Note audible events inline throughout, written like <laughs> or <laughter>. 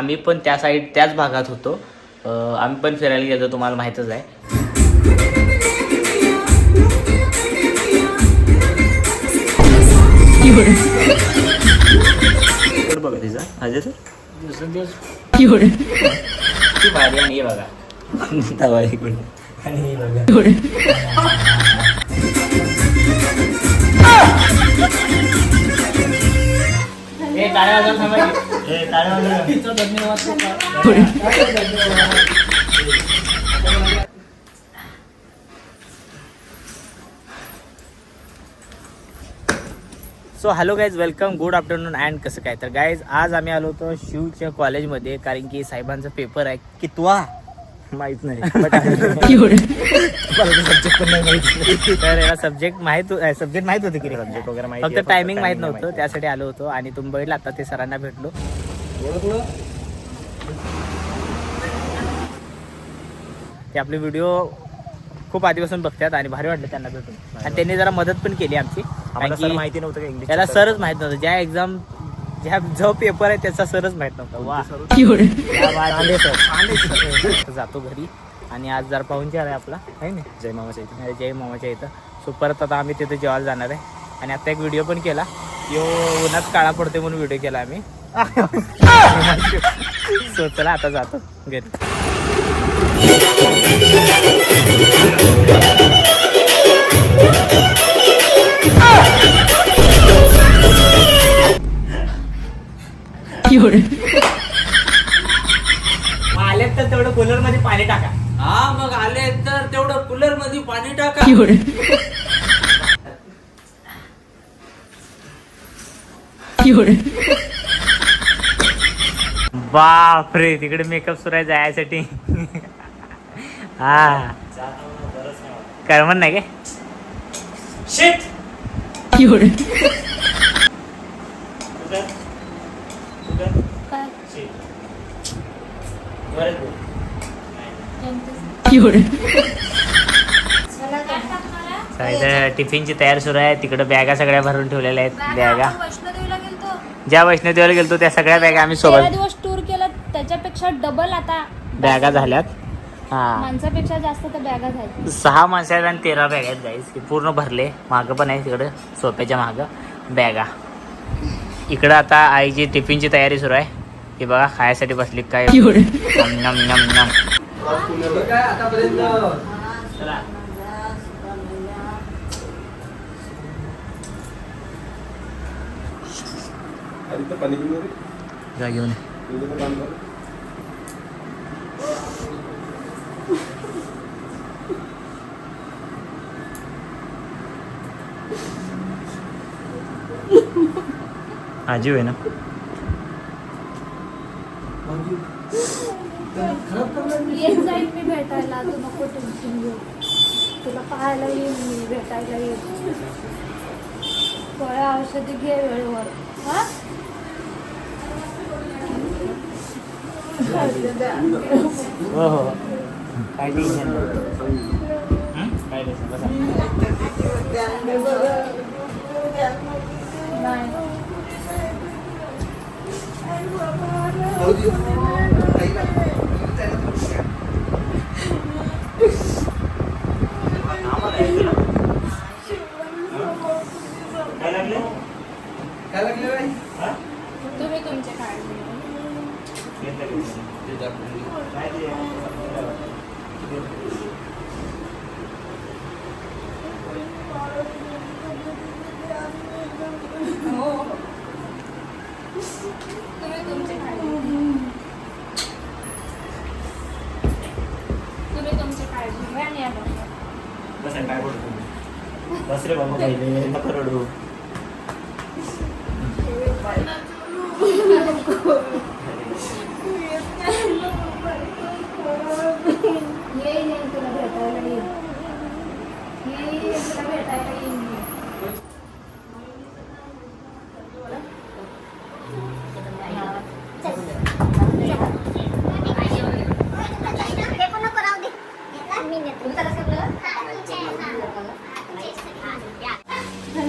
आम्ही पण त्या साईड त्याच भागात होतो. आम्ही पण फिरायला गेलो तुम्हाला माहीतच आहे. बघा तिचा? अजय सर? ती भारी आणि हे बघा. तवा इकडे. आणि हे बघा. So hello guys welcome good afternoon and कसं काय? तर गाईज आज आम्ही आलो होतो शिवच्या कॉलेजमध्ये कारण की साहेबांचा पेपर आहे कितवा? माहीत नाही. <laughs> सब्जेक्ट <laughs> पण नाही माहीत. तर याला सब्जेक्ट माहीत सब्जेक्ट माहीत होते की सब्जेक्ट वगैरे माहीत फक्त टायमिंग माहीत नव्हतं. त्यासाठी आलो होतो आणि तुम्ही बघितलं आता ते सरांना भेटलो. ते आपले व्हिडिओ खूप आधीपासून बघतात आणि भारी वाटलं त्यांना भेटून. आणि त्यांनी जरा मदत पण केली आमची. माहिती नव्हतं का इंग्लिश त्याला सरच माहीत नव्हतं. ज्या एक्झाम ज्या जो पेपर आहे त्याचा सरच माहीत नव्हता. वा. <laughs> जातो घरी. आणि आज जरा पाहून चार आहे आपला. आहे ना? जय मामाच्या इथे जय मामाच्या इथं सो परत आता आम्ही तिथे जेवायला जाणार आहे. आणि आता एक व्हिडिओ पण केला. यो उन्हात काळा पडते म्हणून व्हिडिओ केला आम्ही. <laughs> सो चला आता जातो. घरी. आलेत तर तेवढं कूलरमध्ये पाणी टाका. हा मग आले तर तेवढं कूलरमध्ये पाणी टाका. बापरे तिकडे मेकअप सुरू आहे जायसाठी. हा. करमत नाही काय टिफिनची तयारी सुरू आहे. तिकडे बॅगा सगळ्या भरून ठेवलेल्या आहेत. बॅगा ज्या वैष्णोदेवीला गेलतो त्या सगळ्या बॅगा आम्ही सोबत दिवस टूर केला त्याच्यापेक्षा डबल आता बॅगा झाल्यात. हा. माणसापेक्षा जास्त तर बॅगा झाल्या सहा माणसं आहेत आणि तेरा बॅग आहेत गाईस पूर्ण भरले. मागं पण आहे तिकडं. सोप्याच्या मागं. बॅगा. इकडं आता आईची टिफिनची तयारी सुरू आहे. ही बघा खायसाठी बसली काय नम नम नम नम चला. जा घेऊन ये. आजीव आहे ना येत जाईल मी भेटायला तू नको टेन्शन घेऊ. तुला पाहायला येईल मी भेटायला येईल. गोळ्या औषधी घे वेळेवर. हा? हो हो. काय टेन्शन नाही काय टेन्शन बसा. नाही. काय लागले तुम्ही तुमचे काळजी घ्या. तुम्ही तुम्ही तुमची काळजी घ्या आणि बस काय बोलतो बस रे बाबा पहिले नको रडू येईन तुला भेटायला येईल तुला भेटायला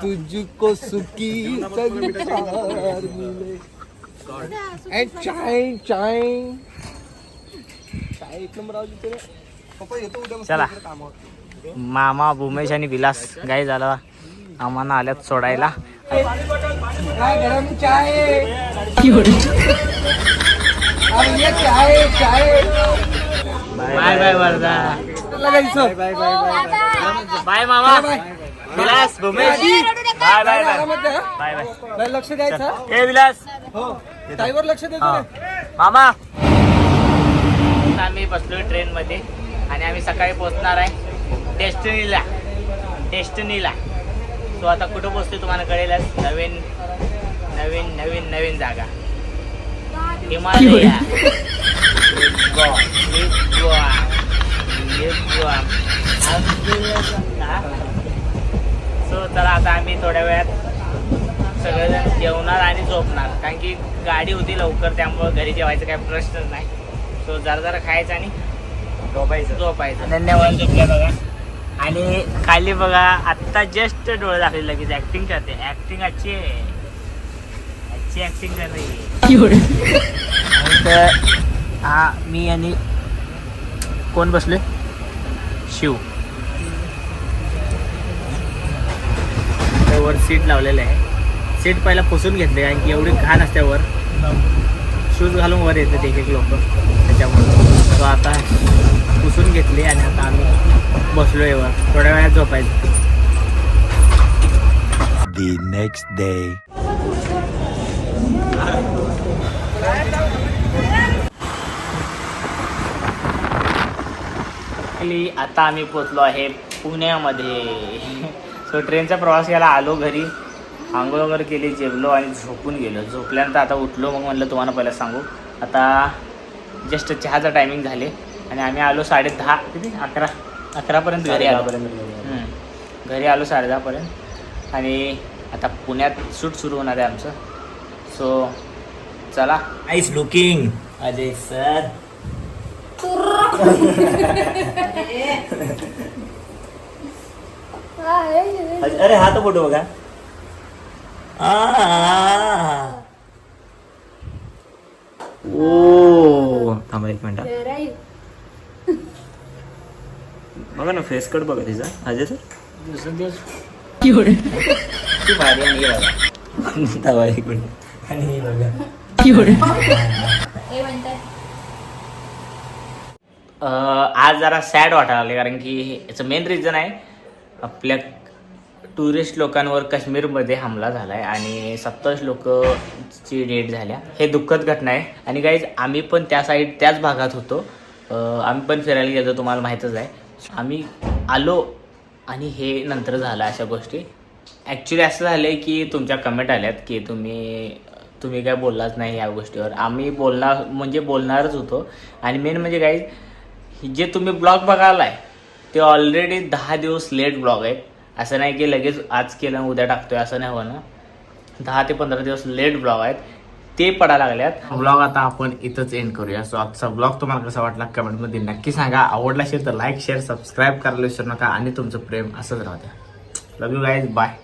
तुझको सुखी संसार मिले. And चाय चाय. चाय एक नंबर आवाज येतो रे. पप्पा येतो उद्या मस्त चला. कामावर. मामा भूमेश आणि विलास गाई झाला आम्हाला आल्यात सोडायला. काय गरम चाय ये चाय चाय. बाय बाय वर्धा लगायचं बाय बाय मामा. Vilas Bhumesh. Bye bye bye. Bye. लक्ष द्यायचं हे. विलास. हो. टाईवर लक्ष द्यायचं. मामा. आम्ही बसलोय ट्रेन मध्ये आणि आम्ही सकाळी पोहोचणार आहे डेस्टिनीला. डेस्टिनीला. तो आता कुठं पोहोचतोय तुम्हाला कळेलच. नवीन नवीन नवीन नवीन जागा. हिमालय. सो चला आता आम्ही थोड्या वेळात सगळेजण जेवणार आणि झोपणार. कारण की गाडी होती लवकर त्यामुळं घरी जेवायचा काही प्रश्नच नाही. सो जरा जरा खायचं आणि झोपायचं. झोपायचं. धन्यवाद झोपल्या बघा. आणि खाली बघा आत्ता जस्ट डोळे दाखवले लगेच ऍक्टिंग करते. ऍक्टिंग अच्छी आहे. अच्छी ऍक्टिंग कर रही है. तर हा मी आणि कोण बसले शिव. वर सीट लावलेलं आहे. सीट पहिला पुसून घेतले कारण की एवढी घाण असते वर. शूज घालून वर येतात एक एक लोक. त्याच्यामुळे. तो आता पुसून घेतले आणि आता आम्ही बसलो वर. थोड्या वेळात झोपायचं. The next day. आता आम्ही पोचलो आहे पुण्यामध्ये. सो ट्रेनचा प्रवास केला आलो घरी. आंघोळ वगैरे केली जेवलो आणि झोपून गेलो. झोपल्यानंतर आता उठलो मग म्हणलं तुम्हाला पहिला सांगू. आता जस्ट चहाचा टायमिंग झाले. आणि आम्ही आलो साडे दहा किती? अकरा अकरापर्यंत घरी आलो. घरी आलो. साडे दहापर्यंत. आणि आता पुण्यात शूट सुरू होणार आहे आमचं. सो चला. आईस लुकिंग अजय सर. अरे हा तो फोटो बघा. ओ थांबा एक मिनिट. बघा ना फेस कट बघा तिचा. अजय सर. तू भारी आणि बघा आणि हे बघा. आज जरा सॅड वाटायला लागले कारण की याचं मेन रिझन आहे आपल्या टुरिस्ट लोकांवर काश्मीरमध्ये हमला झाला आहे आणि सत्तावीस लोकची डेट झाल्या. हे दुःखद घटना आहे. आणि काहीच आम्ही पण त्या साईड त्याच भागात होतो. आम्ही पण फिरायला गेलो तुम्हाला माहीतच आहे. आम्ही आलो आणि हे नंतर झालं अशा गोष्टी. ॲक्च्युली असं झालं आहे की तुमच्या कमेंट आल्यात की तुम्ही तुम्ही काय बोललाच नाही या गोष्टीवर. आम्ही बोलणार म्हणजे बोलणारच होतो. आणि मेन म्हणजे काही जे तुम्ही ब्लॉग बघायलाय ते ऑलरेडी दहा दिवस लेट ब्लॉग आहेत. असं नाही की लगेच आज केलं उद्या टाकतोय असं नाही होणं दहा ते पंधरा दिवस लेट ब्लॉग आहेत. ते पडायला लागल्यात. ब्लॉग आता आपण इथंच एंड करूया. सो आजचा ब्लॉग तुम्हाला कसा वाटला कमेंटमध्ये नक्की सांगा. आवडला असेल तर लाईक शेअर सबस्क्राईब करायला विसरू नका. आणि तुमचं प्रेम असंच राहू द्या. लव यू गाईज बाय